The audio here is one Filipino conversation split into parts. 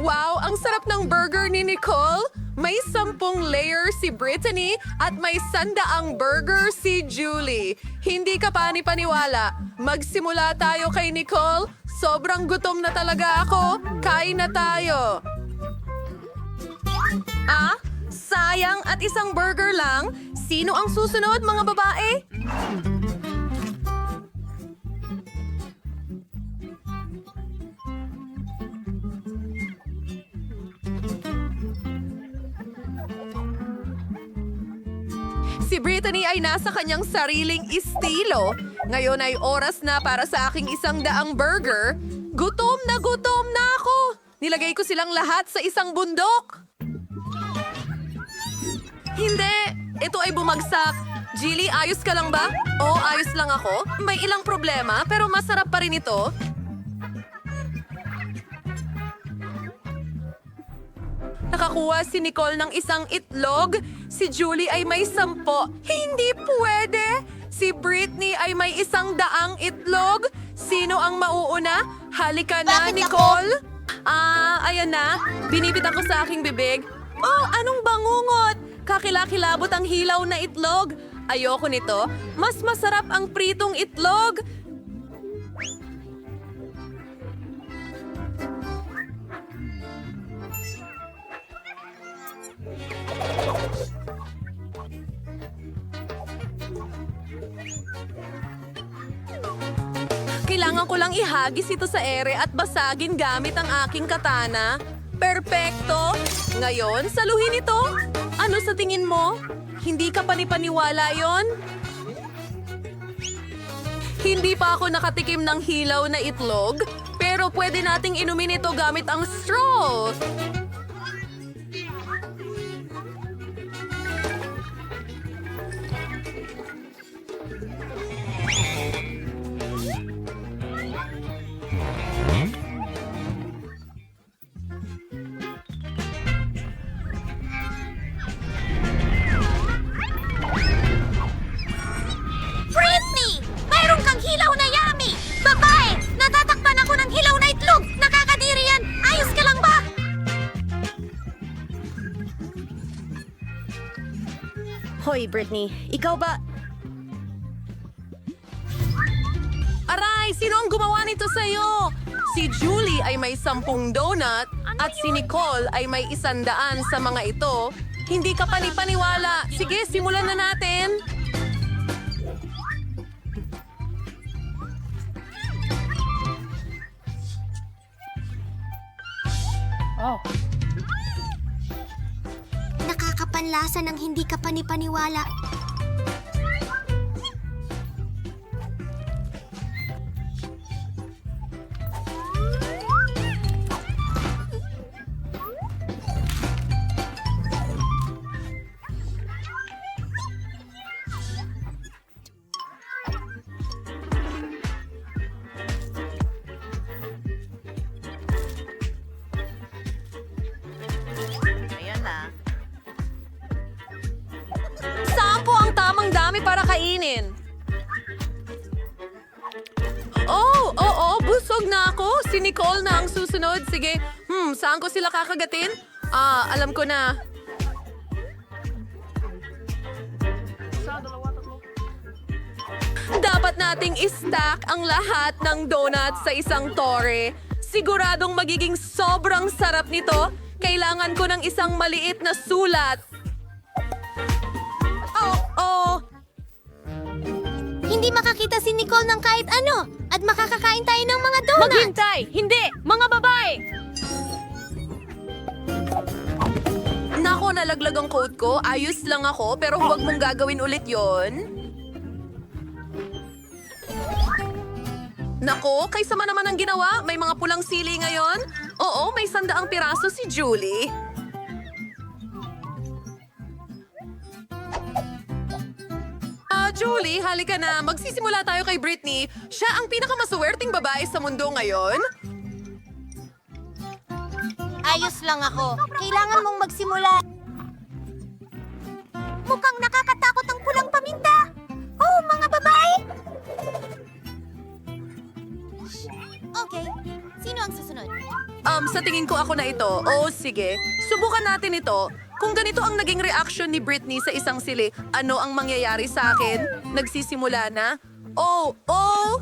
Wow, ang sarap ng burger ni Nicole. May sampung layer si Brittany at may sandaang burger si Julie. Hindi ka pa ni paniwala. Magsimula tayo kay Nicole. Sobrang gutom na talaga ako. Kain na tayo. Ah, sayang at isang burger lang. Sino ang susunod, mga babae? Si Brittany ay nasa kanyang sariling estilo. Ngayon ay oras na para sa aking isang daang burger. Gutom na gutom na ako. Nilagay ko silang lahat sa isang bundok. Hindi. Ito ay bumagsak. Jilly, ayos ka lang ba? Oo, ayos lang ako. May ilang problema, pero masarap pa rin ito. Nakakuha si Nicole ng isang itlog. Si Julie ay may sampo. Hindi pwede! Si Britney ay may isang daang itlog. Sino ang mauuna? Halika na, Bakit? Nicole! Ah, ayan na. Binibit ako sa aking bibig. Oh, anong bangungot? Kakilakilabot ang hilaw na itlog. Ayoko nito. Mas masarap ang pritong itlog. Kailangan ko lang ihagis ito sa ere at basagin gamit ang aking katana. Perpekto! Ngayon, saluhin ito. Ano sa tingin mo? Hindi ka panipaniwala yon? Hindi pa ako nakatikim ng hilaw na itlog, pero pwede nating inumin ito gamit ang straw. Hoy, Brittany, ikaw ba... Aray, sino ang gumawa nito sa'yo? Si Julie ay may sampung donut at si Nicole ay may isandaan sa mga ito. Hindi ka panipaniwala. Sige, simulan na natin. Nakakapanlasa ng hindi ka panipaniwala. Nicole na ang susunod. Sige, hmm, saan ko sila kakagatin? Ah, alam ko na. Dapat nating i-stack ang lahat ng donuts sa isang tore. Siguradong magiging sobrang sarap nito. Kailangan ko ng isang maliit na sulat. Hindi makakita si Nicole ng kahit ano at makakakain tayo ng mga donut. Maghintay! Hindi! Mga babae! Nako, nalaglag ang coat ko. Ayos lang ako, pero huwag mong gagawin ulit yon. Nako, kay sama naman ang ginawa. May mga pulang sili ngayon. Oo, may sandaang piraso si Julie. Julie, halika na. Magsisimula tayo kay Britney. Siya ang pinakamaswerteng babae sa mundo ngayon. Ayos lang ako. Kailangan mong magsimula. Mukhang nakakatakot ang pulang paminta. Oh, mga babae! Okay, sino ang susunod? Um, Sa tingin ko ako na ito. Oo, sige. Subukan natin ito. Kung ganito ang naging reaction ni Britney sa isang sili, ano ang mangyayari sa akin? Nagsisimula na? Oh, oh!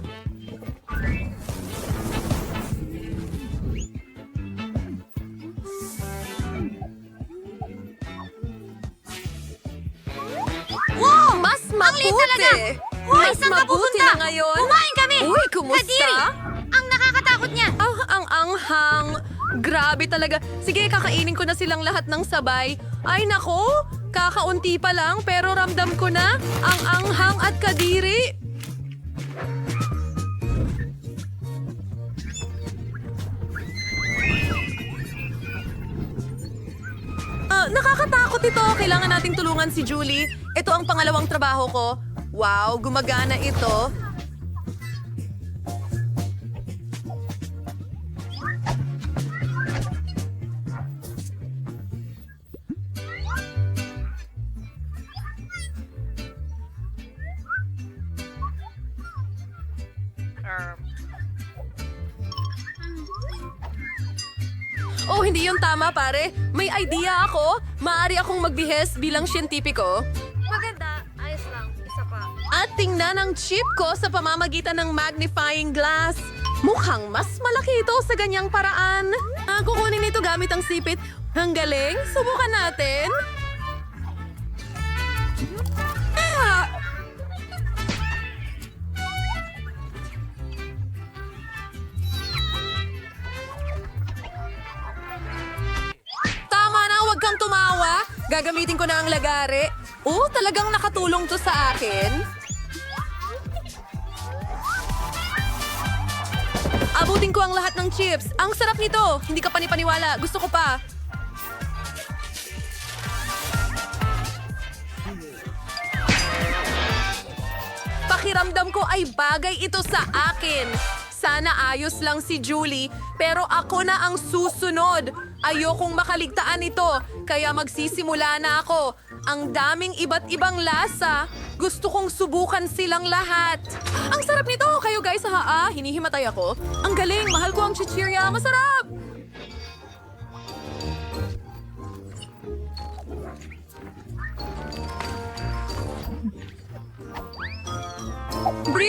Wow! Mas Ang mabuti! talaga! Hoy, Mas saan ka mabuti pupunta? na ngayon! Kumain kami! Uy, kumusta? Kadiri! Ang nakakatakot niya! Ah, ang anghang. Grabe talaga. Sige, kakainin ko na silang lahat ng sabay. Ay nako, kakaunti pa lang pero ramdam ko na ang anghang at kadiri. Ah, nakakatakot ito. Kailangan nating tulungan si Julie. Ito ang pangalawang trabaho ko. Wow, gumagana ito. Oh, hindi yun tama, pare. May idea ako. Maari akong magbihes bilang siyentipiko. Maganda. Ayos lang. Isa pa. At tingnan ang chip ko sa pamamagitan ng magnifying glass. Mukhang mas malaki ito sa ganyang paraan. Ah, kukunin ito gamit ang sipit. Ang galing. Subukan natin. Tama na, huwag kang tumawa. Gagamitin ko na ang lagare. Oh, talagang nakatulong to sa akin. Abutin ko ang lahat ng chips. Ang sarap nito. Hindi ka panipaniwala. Gusto ko pa. Pakiramdam ko ay bagay ito sa akin. Sana ayos lang si Julie, pero ako na ang susunod. Ayokong makaligtaan ito, kaya magsisimula na ako. Ang daming iba't ibang lasa. Gusto kong subukan silang lahat. Ang sarap nito! Kayo guys, ha? Ah, hinihimatay ako. Ang galing! Mahal ko ang chichirya. Masarap!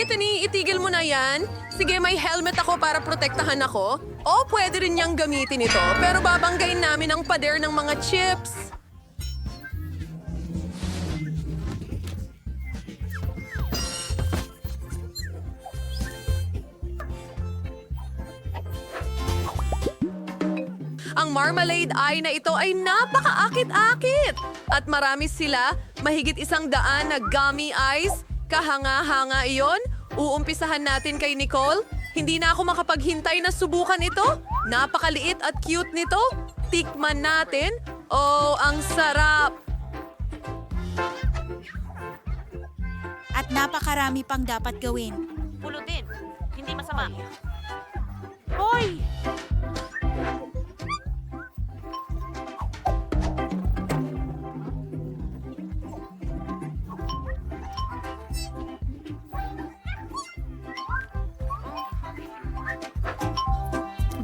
Brittany, itigil mo na yan. Sige, may helmet ako para protektahan ako. O, pwede rin niyang gamitin ito. Pero babanggain namin ang pader ng mga chips. Ang marmalade eye na ito ay napakaakit-akit. At marami sila, mahigit isang daan na gummy eyes. Kahanga-hanga iyon. Uumpisahan natin kay Nicole. Hindi na ako makapaghintay na subukan ito. Napakaliit at cute nito. Tikman natin. Oh, ang sarap. At napakarami pang dapat gawin. Pulutin. Hindi masama. Hoy!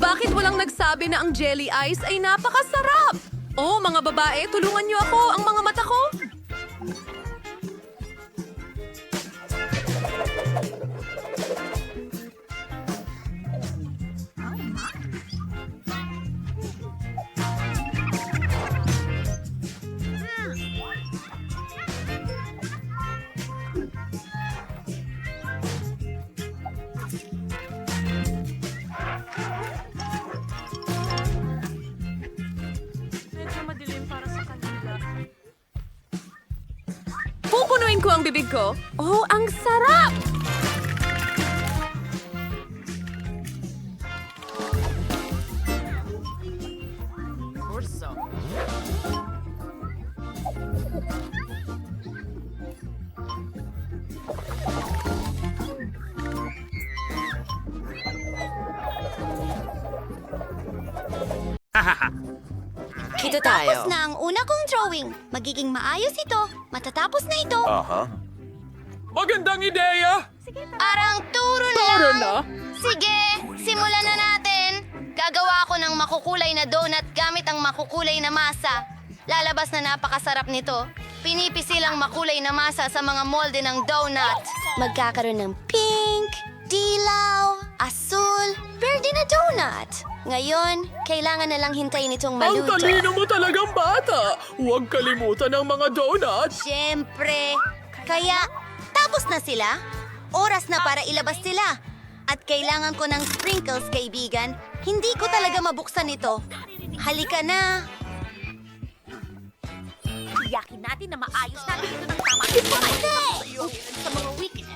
Bakit walang nagsabi na ang jelly ice ay napakasarap? Oh, mga babae, tulungan niyo ako. Ang mga mata ko. Bibig ko. Oh, ang sarap! Kita Tapos na ang una kong drawing. Magiging maayos ito. Matatapos na ito. Magandang ideya! Parang turo na Turo lang. na? Sige, simulan na natin. Gagawa ako ng makukulay na donut gamit ang makukulay na masa. Lalabas na napakasarap nito. Pinipisil ang makulay na masa sa mga molde ng donut. Magkakaroon ng pink, dilaw, asul, verde na donut. Ngayon, kailangan na lang hintayin itong Ang maluto. talino mo talagang bata! Huwag kalimutan ang mga donuts! Siyempre. Kaya, tapos na sila. Oras na para ilabas sila. At kailangan ko ng sprinkles, kaibigan. Hindi ko talaga mabuksan ito. Halika na. Tiyakin natin na maayos natin ito ng tama. Hindi! Sa mga weakness.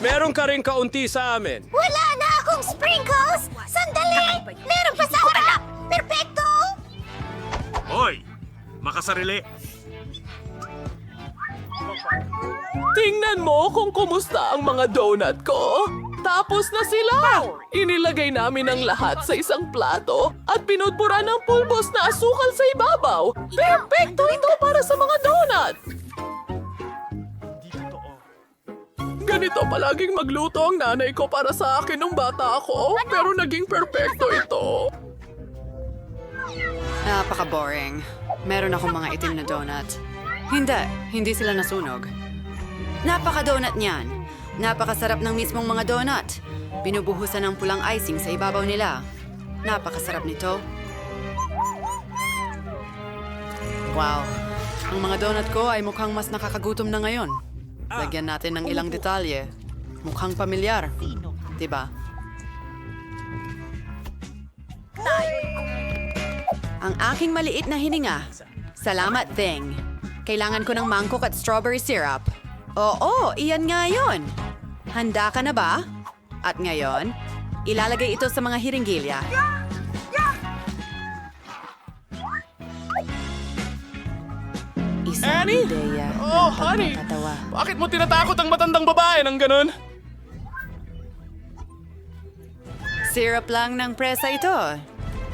Meron ka rin kaunti sa amin. Wala na akong sprinkles! Sandali! Meron pa sa harap! Perfecto! Hoy! Makasarili! Tingnan mo kung kumusta ang mga donut ko. Tapos na sila! Inilagay namin ang lahat sa isang plato at pinudpura ng pulbos na asukal sa ibabaw. Perfecto ito para sa mga Ganito palaging magluto ang nanay ko para sa akin nung bata ako, pero naging perfecto ito. Napaka-boring. Meron akong mga itim na donut. Hindi, hindi sila nasunog. Napaka-donut niyan. Napakasarap ng mismong mga donut. Binubuhusan ng pulang icing sa ibabaw nila. Napakasarap nito. Wow. Ang mga donut ko ay mukhang mas nakakagutom na ngayon. Lagyan natin ng ilang detalye. Mukhang pamilyar. Diba? Ang aking maliit na hininga. Salamat, Thing. Kailangan ko ng mangkok at strawberry syrup. Oo, iyan nga yun. Handa ka na ba? At ngayon, ilalagay ito sa mga hiringgilya. Isang Annie? ideya Oh, ng honey! pagpapatawa. Bakit mo tinatakot ang matandang babae ng ganun? Syrup lang ng presa ito.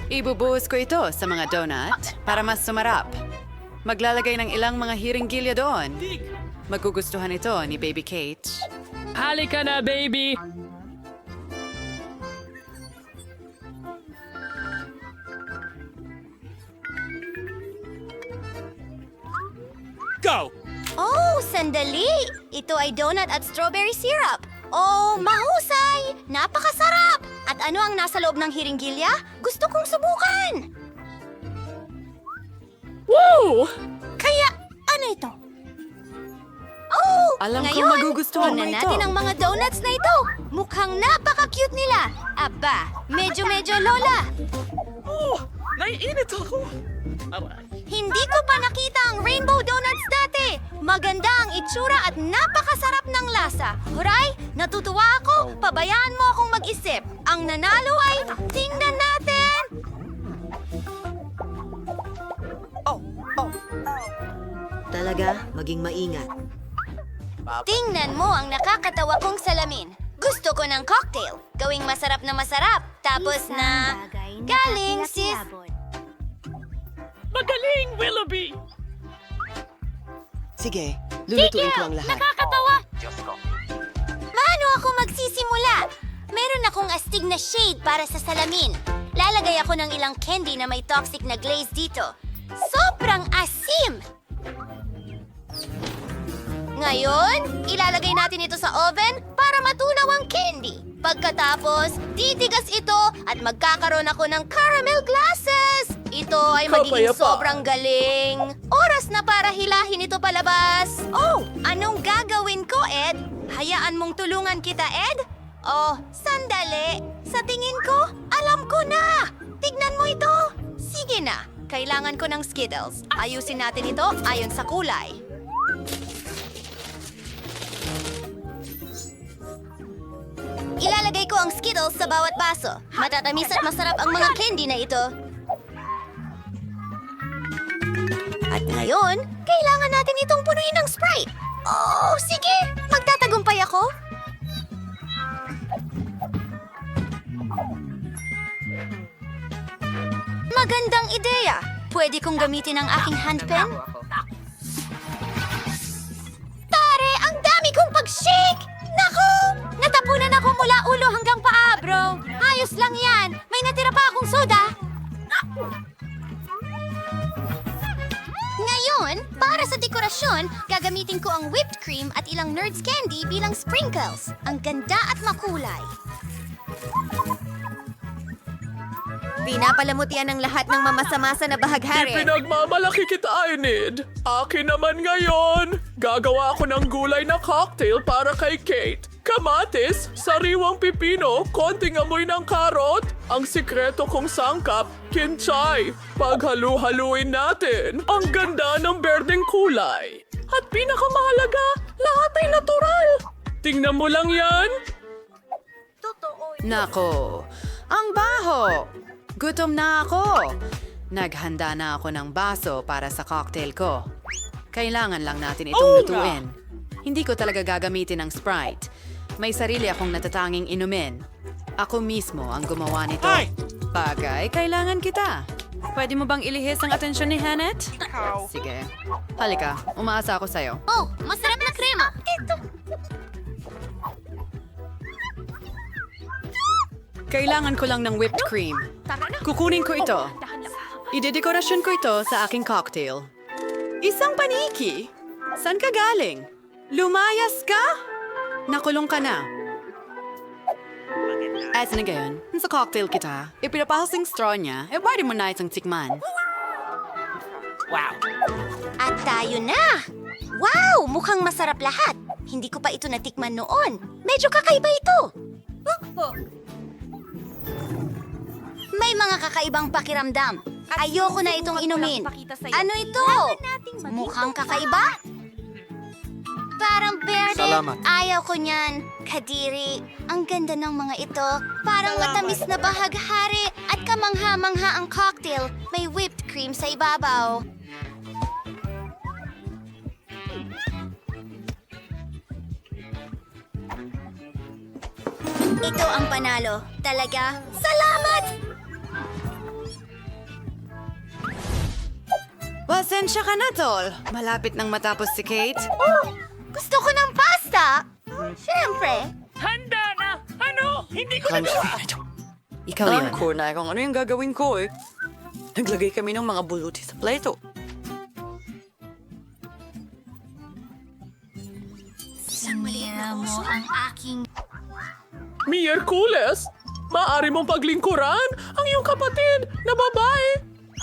Ibubuhos ko ito sa mga donut para mas sumarap. Maglalagay ng ilang mga hiringgilya doon. Magugustuhan ito ni Baby Kate. Halika na, baby! Go! Oh, sandali! Ito ay donut at strawberry syrup. Oh, mahusay! Napakasarap! At ano ang nasa loob ng hiringgilya? Gusto kong subukan! Woo! Kaya, ano ito? Oh! Alam ko ngayon, magugustuhan mo ito. natin ang mga donuts na ito. Mukhang napaka-cute nila. Aba, medyo-medyo lola. Oh, naiinit ako. Hindi ko pa nakita ang rainbow donuts dati. Maganda ang itsura at napakasarap ng lasa. Huray, natutuwa ako. Pabayaan mo akong mag-isip. Ang nanalo ay tingnan natin. Talaga, maging maingat. Tingnan mo ang nakakatawa kong salamin. Gusto ko ng cocktail. Gawing masarap na masarap. Tapos na... Galing, sis. Magaling, Willoughby! Sige, lulutuin ko ang lahat. Nakakatawa! Paano ako magsisimula? Meron akong astig na shade para sa salamin. Lalagay ako ng ilang candy na may toxic na glaze dito. Sobrang asim! Ngayon, ilalagay natin ito sa oven para matunaw ang candy. Pagkatapos, titigas ito at magkakaroon ako ng caramel glasses. Ito ay magiging Kapayapa. sobrang galing. Oras na para hilahin ito palabas. Oh, anong gagawin ko, Ed? Hayaan mong tulungan kita, Ed? Oh, sandali. Sa tingin ko, alam ko na. Tignan mo ito. Sige na. Kailangan ko ng Skittles. Ayusin natin ito ayon sa kulay. Ilalagay ko ang Skittles sa bawat baso. Matatamis at masarap ang mga candy na ito. At ngayon, kailangan natin itong punuin ng Sprite. Oh, sige! Magtatagumpay ako. Magandang ideya. Pwede kong gamitin ang aking handpen? Tare, ang dami kong pag-shake! Ubus lang yan! May natira pa akong soda! Ngayon, para sa dekorasyon, gagamitin ko ang whipped cream at ilang Nerds candy bilang sprinkles. Ang ganda at makulay. Pinapalamutian ng lahat ng mamasamasa na bahaghari. Ipinagmamalaki kita, Enid. Akin naman ngayon. Gagawa ako ng gulay na cocktail para kay Kate. Kamatis, sariwang pipino, konting amoy ng karot. Ang sikreto kong sangkap, kinchay. Paghalu-haluin natin. Ang ganda ng berdeng kulay. At pinakamahalaga, lahat ay natural. Tingnan mo lang yan. Nako, ang baho! Gutom na ako! Naghanda na ako ng baso para sa cocktail ko. Kailangan lang natin itong lutuin. Hindi ko talaga gagamitin ng Sprite. May sarili akong natatanging inumin. Ako mismo ang gumawa nito. Ay! Bagay, kailangan kita. Pwede mo bang ilihis ang atensyon ni Hanet? Sige. Halika, umaasa ako sa'yo. Oh, masarap na krema! Ito! Kailangan ko lang ng whipped cream. Kukunin ko ito. Idedekorasyon ko ito sa aking cocktail. Isang paniki? San ka galing? Lumayas ka? Nakulong ka na. At na gayon, sa cocktail kita, ipinapahasing straw niya, e pwede mo na itong tikman. At tayo na! Wow! Mukhang masarap lahat. Hindi ko pa ito natikman noon. Medyo kakaiba ito. May mga kakaibang pakiramdam. Ayoko na itong inumin. Ano ito? Mukhang kakaiba? Parang berde. Ayaw ko niyan. Kadiri. Ang ganda ng mga ito. Parang matamis na bahaghari. At kamangha-mangha ang cocktail. May whipped cream sa ibabaw. Ito ang panalo. Talaga? Salamat! Pasensya ka na, Tol. Malapit nang matapos si Kate. Oh, gusto ko ng pasta! Siyempre. Handa na! Ano? Hindi ko Ikaw yan. ko na kung ano yung gagawin ko eh. Naglagay kami ng mga buluti sa plato. Sinira mo ang aking... Miyerkules, maaari mong paglingkuran ang iyong kapatid na babae.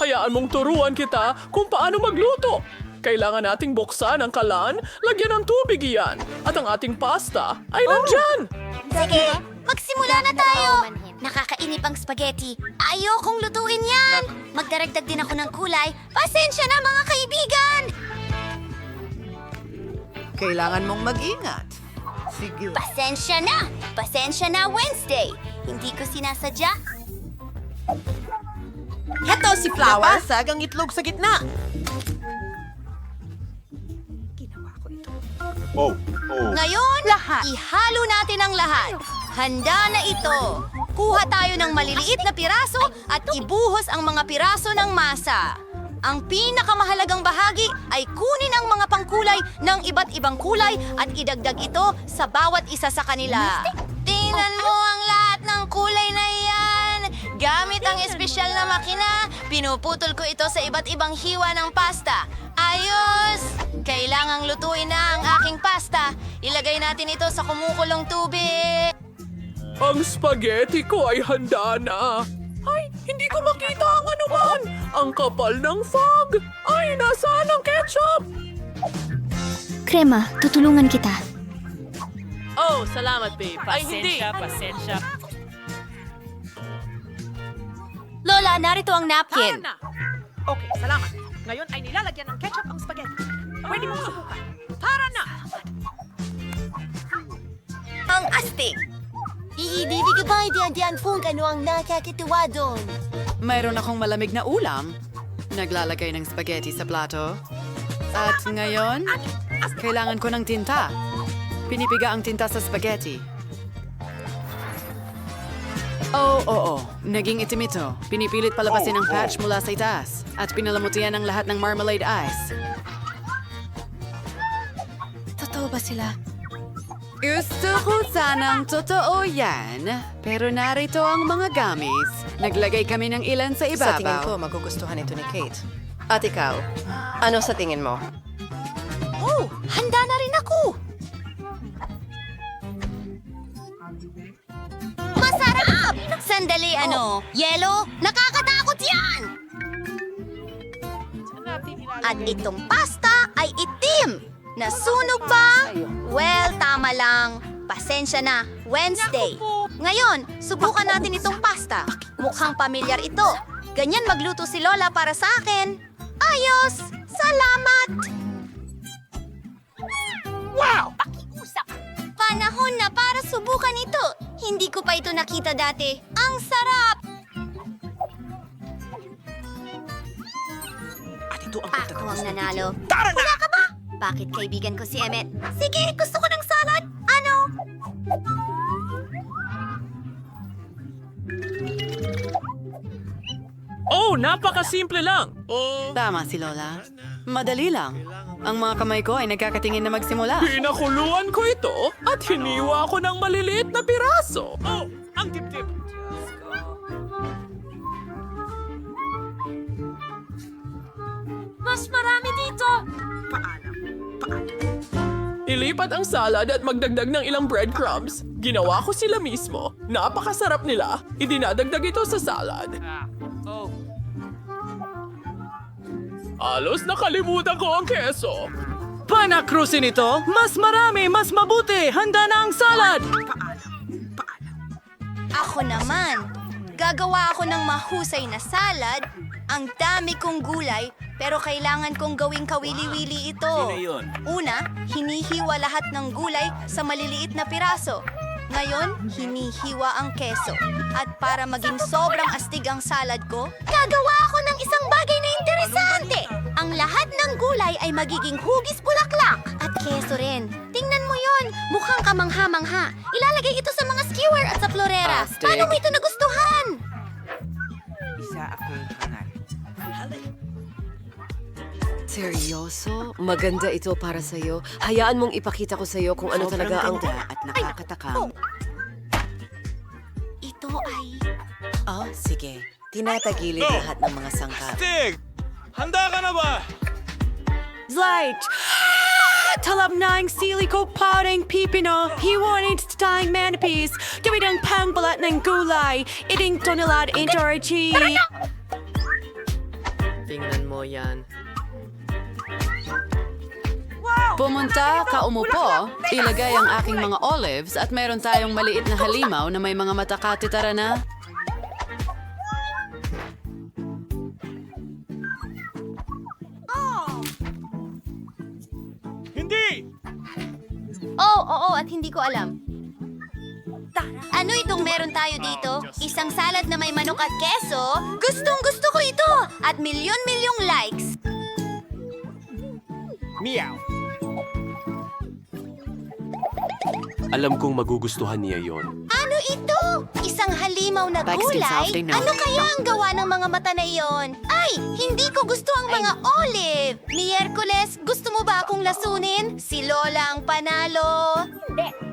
Hayaan mong turuan kita kung paano magluto. Kailangan nating buksan ang kalan, lagyan ng tubig iyan, at ang ating pasta ay nandyan. Sige, magsimula na tayo! Nakakainip ang spaghetti. Ayokong lutuin yan! Magdaragdag din ako ng kulay. Pasensya na mga kaibigan! Kailangan mong mag-ingat. Sige. Pasensya na! Pasensya na Wednesday! Hindi ko sinasadya. Heto si Flower. Napasag ang itlog sa gitna. Oh, oh. Ngayon, ihalo natin ang lahat. Handa na ito. Kuha tayo ng maliliit na piraso at ibuhos ang mga piraso ng masa. Ang pinakamahalagang bahagi ay kunin ang mga pangkulay ng iba't ibang kulay at idagdag ito sa bawat isa sa kanila. Tingnan mo ang lahat ng kulay na iyan. Gamit ang espesyal na makina, pinuputol ko ito sa iba't ibang hiwa ng pasta. Ayos! Kailangang lutuin na ang aking pasta. Ilagay natin ito sa kumukulong tubig. Ang spaghetti ko ay handa na. Ay, hindi ko makita ang anuman. Ang kapal ng fog. Ay, nasaan ang ketchup? Krema, tutulungan kita. Oh, salamat, babe. Ay, hindi. Lola, narito ang napkin. Okay, salamat. Ngayon ay nilalagyan ng ketchup ang spaghetti. Pwede mong subukan. Tara na! Ang astig! Iibibig ko ba diyan kung ano ang nakakituwa doon? Mayroon akong malamig na ulam. Naglalagay ng spaghetti sa plato. At ngayon, kailangan ko ng tinta. Pinipiga ang tinta sa spaghetti. Oh, oo. Naging itim ito. Pinipilit palabasin ang patch mula sa itaas. At pinalamutian ang lahat ng marmalade ice. Totoo ba sila? Gusto ko sanang totoo yan. Pero narito ang mga gamis. Naglagay kami ng ilan sa ibabaw. Sa tingin ko, magugustuhan ito ni Kate. At ikaw, ano sa tingin mo? Oh, handa na rin ako! Masarap! Sandali, ano? Yelo? Nakakatakot yan! At itong pasta ay itim! Nasunog ba? Well, tama lang. Pasensya na. Wednesday. Ngayon, subukan natin itong pasta. Mukhang pamilyar ito. Ganyan magluto si Lola para sa akin. Ayos! Salamat! Panahon na para subukan ito. Hindi ko pa ito nakita dati. Ang sarap! Ito ang Ako ang nanalo. Tara na! Wala ka ba? Bakit kaibigan ko si Emmet? Sige, gusto ko ng salad. Ano? Oh, napakasimple lang! Tama si Lola. Madali lang. Ang mga kamay ko ay nagkakatingin na magsimula. Pinakuluan ko ito at hiniwa ko ng maliliit na piraso. Oh, ang tip-tip! Mas marami dito! Ilipat ang salad at magdagdag ng ilang breadcrumbs. Ginawa ko sila mismo. Napakasarap nila. Idinadagdag ito sa salad. Alos nakalimutan ko ang keso. Panakrusin ito! Mas marami, mas mabuti! Handa na ang salad! Ako naman. Gagawa ako ng mahusay na salad. Ang dami kong gulay, pero kailangan kong gawing kawili-wili ito. Una, hinihiwa lahat ng gulay sa maliliit na piraso. Ngayon, hinihiwa ang keso. At para maging sobrang astig ang salad ko, gagawa ako ng isang bagay na interesante. Ang lahat ng gulay ay magiging hugis bulaklak. At keso rin. Tingnan mo yon, mukhang kamangha-mangha. Ilalagay ito sa mga skewer at sa florera. Paano mo ito nagustuhan? Seryoso? Maganda ito para sa'yo. Hayaan mong ipakita ko sa'yo kung ano talaga ang... at nakakatakam. Ito ay... Oh, sige. Tinatagilid lahat ng mga sangkap. Stig! Handa ka na ba? Zlight! Talab na ang sili ko paring pipino. Hiwanin sa tayong manipis. Gawin ang pangbalat ng gulay. Iting tonelad intorchi. Tingnan mo yan. Pumunta, ka umupo, ilagay ang aking mga olives at meron tayong maliit na halimaw na may mga mata katitara na. Hindi! Oo, oo, at hindi ko alam. Ano itong meron tayo dito? Isang salad na may manok at keso? Gustong gusto ko ito! At milyon-milyong likes! Meow! Alam kong magugustuhan niya yon. Ano ito? Isang halimaw na gulay? Saturday. Ano kaya ang gawa ng mga mata na iyon? Ay, hindi ko gusto ang mga olive! Miyerkules, gusto mo ba akong lasunin? Si Lola ang panalo! Hindi!